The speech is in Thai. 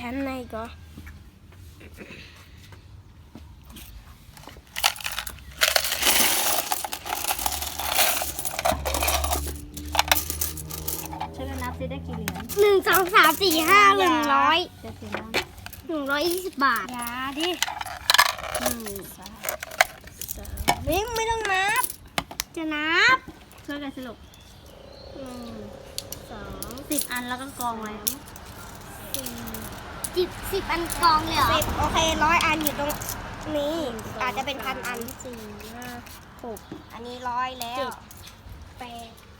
ชั้นในก็ช่วยกันนับซิได้กี่เหรียญหนึ่งสองสามสี่ห้าหนึ่งร้อยเจ็ดสิบล้านหนึ่งร้อยยี่สิบบาทยาดิหนึ่งสองสามไม่ไม่ต้องนับ จะนับช่วยกันสรุปหนึ่งสองสิบอันแล้วก็กองไว้ สิบสิบอันกองเลยเหรอสิบโอเคร้อยอันอยู่ตรงนี้อาจจะเป็นพันอันสี่ห้าหกอันนี้ร้อยแล้วเจ็ดแปดเก้า